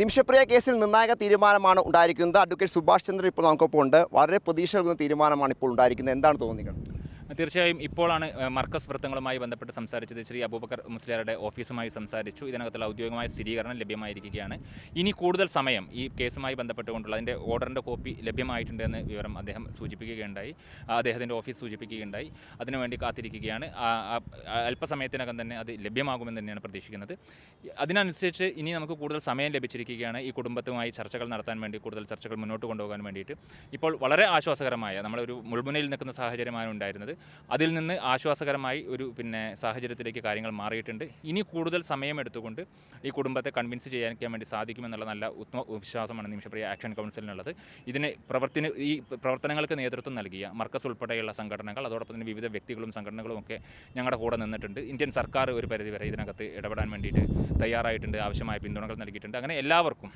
നിമിഷപ്രിയ കേസിൽ നിർണായക തീരുമാനമാണ് ഉണ്ടായിരിക്കുന്നത്. അഡ്വക്കേറ്റ് സുഭാഷ് ചന്ദ്രൻ ഇപ്പോൾ നമുക്കൊപ്പം ഉണ്ട് വളരെ പ്രതീക്ഷ നൽകുന്ന തീരുമാനമാണ് ഇപ്പോൾ ഉണ്ടായിരിക്കുന്നത്. എന്താണ് തോന്നിക്കുന്നത്? തീർച്ചയായും ഇപ്പോഴാണ് മർക്കസ് വൃത്തങ്ങളുമായി ബന്ധപ്പെട്ട് സംസാരിച്ചത്. ശ്രീ അബൂബക്കർ മുസ്ലിയാരുടെ ഓഫീസുമായി സംസാരിച്ചു. ഇതിനകത്തുള്ള ഔദ്യോഗികമായ സ്ഥിരീകരണം ലഭ്യമായിരിക്കുകയാണ്. ഇനി കൂടുതൽ സമയം ഈ കേസുമായി ബന്ധപ്പെട്ടുകൊണ്ടുള്ള അതിന്റെ ഓർഡറിന്റെ കോപ്പി ലഭ്യമായിട്ടുണ്ടെന്ന് വിവരം അദ്ദേഹം സൂചിപ്പിക്കുകയുണ്ടായി. അദ്ദേഹത്തിന്റെ ഓഫീസ് സൂചിപ്പിക്കുകയുണ്ടായി. അതിനുവേണ്ടി കാത്തിരിക്കുകയാണ്. അല്പസമയത്തിനകം തന്നെ അത് ലഭ്യമാകുമെന്ന് തന്നെയാണ് പ്രതീക്ഷിക്കുന്നത്. അതിനനുസരിച്ച് ഇനി നമുക്ക് കൂടുതൽ സമയം ലഭിച്ചിരിക്കുകയാണ് ഈ കുടുംബത്തുമായി ചർച്ചകൾ നടത്താൻ വേണ്ടി കൂടുതൽ ചർച്ചകൾ മുന്നോട്ട് കൊണ്ടുപോകാൻ വേണ്ടിയിട്ട്. ഇപ്പോൾ വളരെ ആശ്വാസകരമായ നമ്മളൊരു മുൾമുനയിൽ നിൽക്കുന്ന സാഹചര്യമാണ് ഉണ്ടായിരുന്നത്. അതിൽ നിന്ന് ആശ്വാസകരമായി ഒരു പിന്നെ സാഹചര്യത്തിലേക്ക് കാര്യങ്ങൾ മാറിയിട്ടുണ്ട്. ഇനി കൂടുതൽ സമയം എടുത്തുകൊണ്ട് ഈ കുടുംബത്തെ കൺവിൻസ് ചെയ്യാൻ വേണ്ടി സാധിക്കുമെന്നുള്ള നല്ല ഉത്തമ വിശ്വാസമാണ് നിമിഷപ്രിയ ആക്ഷൻ കൗൺസിലിനുള്ളത് ഇതിന് പ്രവർത്തന ഈ പ്രവർത്തനങ്ങൾക്ക് നേതൃത്വം നൽകിയ മർക്കസ് ഉൾപ്പെടെയുള്ള സംഘടനകൾ അതോടൊപ്പം തന്നെ വിവിധ വ്യക്തികളും സംഘടനകളും ഒക്കെ ഞങ്ങളുടെ കൂടെ നിന്നിട്ടുണ്ട്. ഇന്ത്യൻ സർക്കാർ ഒരു പരിധിവരെ ഇതിനകത്ത് ഇടപെടാൻ വേണ്ടിയിട്ട് തയ്യാറായിട്ടുണ്ട്. ആവശ്യമായ പിന്തുണകൾ നൽകിയിട്ടുണ്ട്. അങ്ങനെ എല്ലാവർക്കും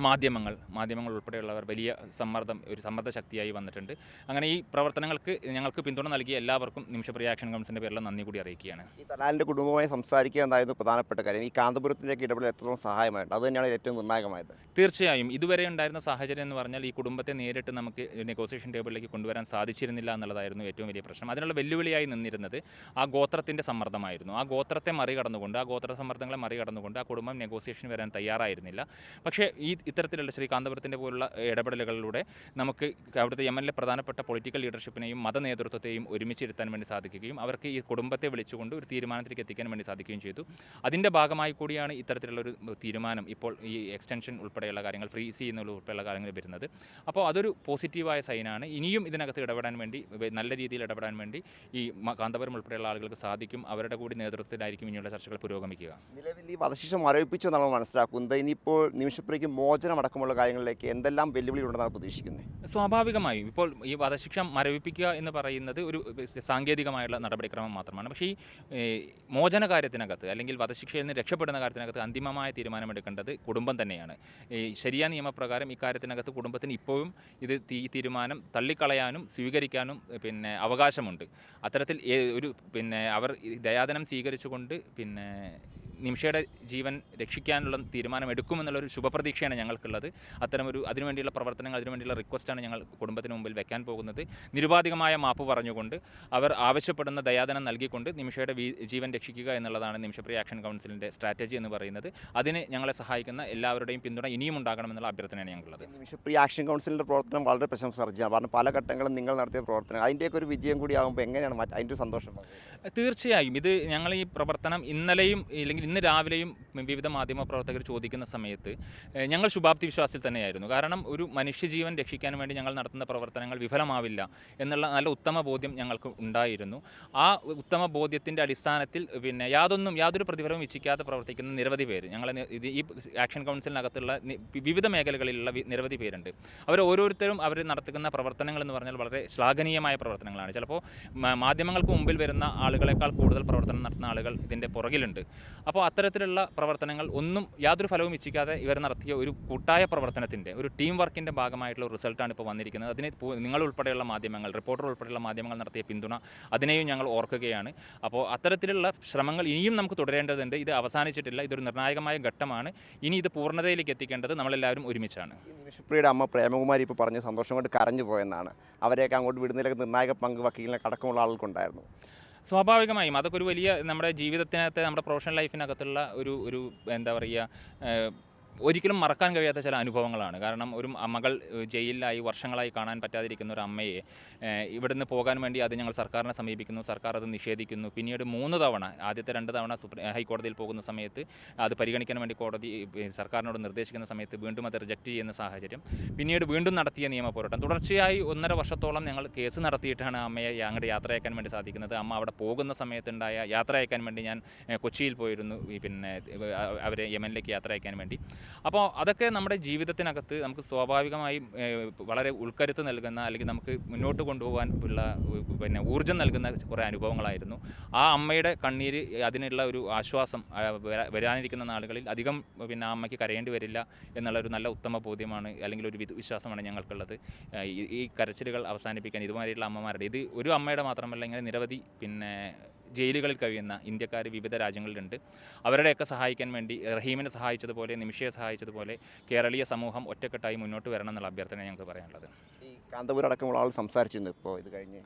മാധ്യമങ്ങൾ മാധ്യമങ്ങൾ ഉൾപ്പെടെയുള്ളവർ വലിയ സമ്മർദ്ദം ഒരു സമ്മർദ്ദ ശക്തിയായി വന്നിട്ടുണ്ട്. അങ്ങനെ ഈ പ്രവർത്തനങ്ങൾക്ക് ഞങ്ങൾക്ക് പിന്തുണ നൽകിയ എല്ലാവർക്കും നിമിഷപ്രിയ ആക്ഷൻ കൗൺസിലിന്റെ പേരിൽ നന്ദി കൂടി അറിയിക്കുകയാണ്. ഈ തലാലിന്റെ കുടുംബമായി സംസാരിക്കുക എന്നായിരുന്നു പ്രധാനപ്പെട്ട കാര്യം. ഈ കാന്തപുരത്തിലേക്ക് ഇടപെടൽ എത്രത്തോളം സഹായമായിട്ട് അത് തന്നെയാണ് ഏറ്റവും നിർണായകമായത്. തീർച്ചയായും ഇതുവരെ ഉണ്ടായിരുന്ന സാഹചര്യം എന്ന് പറഞ്ഞാൽ ഈ കുടുംബത്തെ നേരിട്ട് നമുക്ക് നെഗോസിയേഷൻ ടേബിളിലേക്ക് കൊണ്ടുവരാൻ സാധിച്ചിരുന്നില്ല എന്നുള്ളതായിരുന്നു ഏറ്റവും വലിയ പ്രശ്നം. അതിനുള്ള വെല്ലുവിളിയായി നിന്നിരുന്നത് ആ ഗോത്രത്തിന്റെ സമ്മർദ്ദമായിരുന്നു. ആ ഗോത്രത്തെ മറികടന്നുകൊണ്ട് ആ ഗോത്ര സമ്മർദ്ദങ്ങളെ മറികടന്നുകൊണ്ട് ആ കുടുംബം നെഗോസിയേഷൻ വരാൻ തയ്യാറായിരുന്നില്ല. പക്ഷേ ഈ ഇത്തരത്തിലുള്ള ശ്രീ കാന്തപുരത്തിന്റെ പോലുള്ള ഇടപെടലുകളിലൂടെ നമുക്ക് അവിടുത്തെ യമനിലെ പ്രധാനപ്പെട്ട പൊളിറ്റിക്കൽ ലീഡർഷിപ്പിനെയും മത നേതൃത്വത്തെയും ഒരുമിച്ചിരുത്താൻ വേണ്ടി സാധിക്കുകയും അവർക്ക് ഈ കുടുംബത്തെ വിളിച്ചുകൊണ്ട് ഒരു തീരുമാനത്തിലേക്ക് എത്തിക്കാൻ വേണ്ടി സാധിക്കുകയും ചെയ്തു. അതിന്റെ ഭാഗമായി കൂടിയാണ് ഇത്തരത്തിലുള്ള ഒരു തീരുമാനം ഇപ്പോൾ ഈ എക്സ്റ്റൻഷൻ ഉൾപ്പെടെയുള്ള കാര്യങ്ങൾ ഫ്രീസ് ചെയ്യുന്ന ഉൾപ്പെടെയുള്ള കാര്യങ്ങൾ വരുന്നത്. അപ്പോൾ അതൊരു പോസിറ്റീവായ സൈനാണ് ഇനിയും ഇതിനകത്ത് ഇടപെടാൻ വേണ്ടി നല്ല രീതിയിൽ ഇടപെടാൻ വേണ്ടി ഈ മ- കാന്തപുരം ഉൾപ്പെടെയുള്ള ആളുകൾക്ക് സാധിക്കും. അവരുടെ കൂടി നേതൃത്വത്തിലായിരിക്കും ഇനിയുള്ള ചർച്ചകൾ പുരോഗമിക്കുക. നിലവിൽ ഈ വധശിക്ഷം മരവിപ്പിച്ചു എന്നാണ് മനസ്സിലാക്കുന്നത്. ഇനിയിപ്പോൾ നിമിഷപ്രിയയ്ക്ക് മോചനം അടക്കമുള്ള കാര്യങ്ങളിലേക്ക് എന്തെല്ലാം വെല്ലുവിളികളുണ്ടെന്നാണ് പ്രതീക്ഷിക്കുന്നത് സ്വാഭാവികമായും. ഇപ്പോൾ ഈ വധശിക്ഷ മരവിപ്പിക്കുക എന്ന് പറയുന്നത് ഒരു സാങ്കേതികമായുള്ള നടപടിക്രമം മാത്രമാണ്. പക്ഷേ ഈ മോചന കാര്യത്തിനകത്ത് അല്ലെങ്കിൽ വധശിക്ഷയിൽ നിന്ന് രക്ഷപ്പെടുന്ന കാര്യത്തിനകത്ത് അന്തിമമായ തീരുമാനമെടുക്കേണ്ടത് കുടുംബം തന്നെയാണ്. ഈ ശരിയായ നിയമപ്രകാരം ഇക്കാര്യത്തിനകത്ത് കുടുംബത്തിന് ഇപ്പോഴും ഇത് ഈ തീരുമാനം തള്ളിക്കളയാനും സ്വീകരിക്കാനും പിന്നെ അവകാശമുണ്ട്. അത്തരത്തിൽ ഒരു പിന്നെ അവർ ദയാദനം സ്വീകരിച്ചുകൊണ്ട് പിന്നെ നിമിഷയുടെ ജീവൻ രക്ഷിക്കാനുള്ള തീരുമാനം എടുക്കുമെന്നുള്ളൊരു ശുഭപ്രതീക്ഷയാണ് ഞങ്ങൾക്കുള്ളത്. അത്തരമൊരു അതിനുവേണ്ടിയുള്ള പ്രവർത്തനങ്ങൾ അതിനുവേണ്ടിയുള്ള റിക്വസ്റ്റാണ് ഞങ്ങൾ കുടുംബത്തിന് മുമ്പിൽ വെക്കാൻ പോകുന്നത്. നിരുപാധികമായ മാപ്പ് പറഞ്ഞുകൊണ്ട് അവർ ആവശ്യപ്പെടുന്ന ദയാദനം നൽകിക്കൊണ്ട് നിമിഷയുടെ ജീവൻ രക്ഷിക്കുക എന്നുള്ളതാണ് നിമിഷപ്രിയ ആക്ഷൻ കൗൺസിലിന്റെ സ്ട്രാറ്റജി എന്ന് പറയുന്നത്. അതിന് ഞങ്ങളെ സഹായിക്കുന്ന എല്ലാവരുടെയും പിന്തുണ ഇനിയും ഉണ്ടാകണമെന്നുള്ള അഭ്യർത്ഥനയാണ് ഞങ്ങളുള്ളത് നിമിഷപ്രിയ ആക്ഷൻ കൗൺസിലിന്റെ പ്രവർത്തനം വളരെ പ്രശംസർജമാണ് കാരണം പല ഘട്ടങ്ങളും നിങ്ങൾ നടത്തിയ പ്രവർത്തനം അതിന്റെയൊക്കെ ഒരു വിജയം കൂടി ആകുമ്പോൾ എങ്ങനെയാണ് അതിന്റെ സന്തോഷം? തീർച്ചയായും. ഇത് ഞങ്ങൾ ഈ പ്രവർത്തനം ഇന്നലെയും ഇല്ലെങ്കിൽ ഇന്ന് രാവിലെയും വിവിധ മാധ്യമ പ്രവർത്തകർ ചോദിക്കുന്ന സമയത്ത് ഞങ്ങൾ ശുഭാപ്തി വിശ്വാസത്തിൽ തന്നെയായിരുന്നു. കാരണം ഒരു മനുഷ്യജീവൻ രക്ഷിക്കാൻ വേണ്ടി ഞങ്ങൾ നടത്തുന്ന പ്രവർത്തനങ്ങൾ വിഫലമാവില്ല എന്നുള്ള നല്ല ഉത്തമ ബോധ്യം ഞങ്ങൾക്ക് ഉണ്ടായിരുന്നു. ആ ഉത്തമ ബോധ്യത്തിന്റെ അടിസ്ഥാനത്തിൽ പിന്നെ യാതൊന്നും യാതൊരു പ്രതിഫലവും ഇച്ഛിക്കാതെ പ്രവർത്തിക്കുന്ന നിരവധി പേര്. ഞങ്ങൾ ഈ ആക്ഷൻ കൗൺസിലിനകത്തുള്ള വിവിധ മേഖലകളിലുള്ള നിരവധി പേരുണ്ട്. അവർ ഓരോരുത്തരും അവർ നടത്തുന്ന പ്രവർത്തനങ്ങൾ എന്ന് പറഞ്ഞാൽ വളരെ ശ്ലാഘനീയമായ പ്രവർത്തനങ്ങളാണ്. ചിലപ്പോൾ മാധ്യമങ്ങൾക്ക് മുമ്പിൽ വരുന്ന ആളുകളെക്കാൾ കൂടുതൽ പ്രവർത്തനം നടത്തുന്ന ആളുകൾ ഇതിന്റെ പുറകിലുണ്ട്. അപ്പോൾ അത്തരത്തിലുള്ള പ്രവർത്തനങ്ങൾ ഒന്നും യാതൊരു ഫലവും ഇച്ഛിക്കാതെ ഇവർ നടത്തിയ ഒരു കൂട്ടായ പ്രവർത്തനത്തിന്റെ ഒരു ടീം വർക്കിന്റെ ഭാഗമായിട്ടുള്ള റിസൾട്ടാണ് ഇപ്പോൾ വന്നിരിക്കുന്നത്. അതിന് നിങ്ങൾ ഉൾപ്പെടെയുള്ള മാധ്യമങ്ങൾ റിപ്പോർട്ടർ ഉൾപ്പെടെയുള്ള മാധ്യമങ്ങൾ നടത്തിയ പിന്തുണ അതിനെയും ഞങ്ങൾ ഓർക്കുകയാണ്. അപ്പോൾ അത്തരത്തിലുള്ള ശ്രമങ്ങൾ ഇനിയും നമുക്ക് തുടരേണ്ടതുണ്ട്. ഇത് അവസാനിച്ചിട്ടില്ല. ഇതൊരു നിർണായകമായ ഘട്ടമാണ്. ഇനി ഇത് പൂർണതയിലേക്ക് എത്തിക്കേണ്ടത് നമ്മളെല്ലാവരും ഒരുമിച്ചാണ്. നിമിഷപ്രിയയുടെ അമ്മ പ്രേമകുമാരി ഇപ്പോൾ പറഞ്ഞ സന്തോഷം കൊണ്ട് കരഞ്ഞു പോയെന്നാണ് അവരെയൊക്കെ അങ്ങോട്ട് വിടുന്നതിലൊക്കെ നിർണായക പങ്ക് വക്കീലിനെ കടക്കമുള്ള ആൾക്കുണ്ടായിരുന്നു സ്വാഭാവികമായും അതൊക്കെ ഒരു വലിയ നമ്മുടെ ജീവിതത്തിനകത്തെ നമ്മുടെ പ്രൊഫഷണൽ ലൈഫിനകത്തുള്ള ഒരു ഒരു എന്താ പറയുക ഒരിക്കലും മറക്കാൻ കഴിയാത്ത ചില അനുഭവങ്ങളാണ്. കാരണം ഒരു മകൾ ജയിലിലായി വർഷങ്ങളായി കാണാൻ പറ്റാതിരിക്കുന്ന ഒരു അമ്മയെ ഇവിടുന്ന് പോകാൻ വേണ്ടി അത് ഞങ്ങൾ സർക്കാരിനെ സമീപിക്കുന്നു സർക്കാർ അത് നിഷേധിക്കുന്നു. പിന്നീട് മൂന്ന് തവണ ആദ്യത്തെ രണ്ട് തവണ ഹൈക്കോടതിയിൽ പോകുന്ന സമയത്ത് അത് പരിഗണിക്കാൻ വേണ്ടി കോടതി സർക്കാരിനോട് നിർദ്ദേശിക്കുന്ന സമയത്ത് വീണ്ടും അത് റിജക്റ്റ് ചെയ്യുന്ന സാഹചര്യം. പിന്നീട് വീണ്ടും നടത്തിയ നിയമ പോരാട്ടം. തുടർച്ചയായി ഒന്നര വർഷത്തോളം ഞങ്ങൾ കേസ് നടത്തിയിട്ടാണ് അമ്മയെ അങ്ങോട്ട് യാത്ര അയക്കാൻ വേണ്ടി സാധിക്കുന്നത്. അമ്മ അവിടെ പോകുന്ന സമയത്തുണ്ടായ യാത്ര അയക്കാൻ വേണ്ടി ഞാൻ കൊച്ചിയിൽ പോയിരുന്നു. പിന്നെ അവരെ യമനിലേക്ക് യാത്ര അയക്കാൻ വേണ്ടി. അപ്പോൾ അതൊക്കെ നമ്മുടെ ജീവിതത്തിനകത്ത് നമുക്ക് സ്വാഭാവികമായി വളരെ ഉൾക്കരുത്ത് നൽകുന്ന അല്ലെങ്കിൽ നമുക്ക് മുന്നോട്ട് കൊണ്ടുപോകാൻ ഉള്ള പിന്നെ ഊർജം നൽകുന്ന കുറേ അനുഭവങ്ങളായിരുന്നു. ആ അമ്മയുടെ കണ്ണീര് അതിനുള്ള ഒരു ആശ്വാസം വരാനിരിക്കുന്ന നാളുകളിൽ അധികം പിന്നെ ആ അമ്മയ്ക്ക് കരയേണ്ടി വരില്ല എന്നുള്ള ഒരു നല്ല ഉത്തമ ബോധ്യമാണ് അല്ലെങ്കിൽ ഒരു വിശ്വാസമാണ് ഞങ്ങൾക്കുള്ളത്. ഈ കരച്ചിലുകൾ അവസാനിപ്പിക്കാൻ ഇതുമാതിരിയുള്ള അമ്മമാരുടെ ഇത് ഒരു അമ്മയുടെ മാത്രമല്ല ഇങ്ങനെ നിരവധി പിന്നെ ജയിലുകളിൽ കഴിയുന്ന ഇന്ത്യക്കാർ വിവിധ രാജ്യങ്ങളിലുണ്ട്. അവരുടെയൊക്കെ സഹായിക്കാൻ വേണ്ടി റഹീമിനെ സഹായിച്ചതുപോലെ നിമിഷയെ സഹായിച്ചതുപോലെ കേരളീയ സമൂഹം ഒറ്റക്കെട്ടായി മുന്നോട്ട് വരണം എന്നുള്ള അഭ്യർത്ഥന ഞങ്ങൾക്ക് പറയാനുള്ളത്. ഈ കാന്തപുരം അടക്കമുള്ള ആൾ സംസാരിച്ചിരുന്നു ഇപ്പോൾ ഇത് കഴിഞ്ഞ്.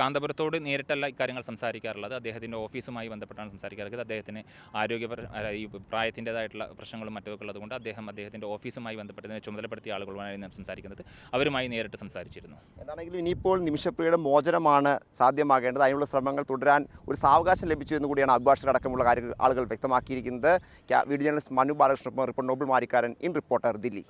കാന്തപുരത്തോട് നേരിട്ടല്ല ഇക്കാര്യങ്ങൾ സംസാരിക്കാറുള്ളത്. അദ്ദേഹത്തിന്റെ ഓഫീസുമായി ബന്ധപ്പെട്ടാണ് സംസാരിക്കാറുള്ളത്. അദ്ദേഹത്തിന് ആരോഗ്യപര ഈ പ്രായത്തിന്റെതായിട്ടുള്ള പ്രശ്നങ്ങളും മറ്റൊക്കെ ഉള്ളതുകൊണ്ട് അദ്ദേഹം അദ്ദേഹത്തിന്റെ ഓഫീസുമായി ബന്ധപ്പെട്ടതിനെ ചുമതലപ്പെടുത്തിയ ആളുകളുമായി ഞാൻ സംസാരിക്കുന്നത്. അവരുമായി നേരിട്ട് സംസാരിച്ചിരുന്നു. എന്താണെങ്കിലും ഇനിയിപ്പോൾ നിമിഷപ്രിയുടെ മോചനമാണ് സാധ്യമാകേണ്ടത്. അതിനുള്ള ശ്രമങ്ങൾ തുടരാൻ ഒരു സാവകാശം ലഭിച്ചു എന്ന് കൂടിയാണ് അഭിഭാഷകർ അടക്കമുള്ള കാര്യങ്ങൾ ആളുകൾ വ്യക്തമാക്കിയിരിക്കുന്നത്. Video journalist Manu Balakrishnan report Noble Marikkaran in reporter Delhi.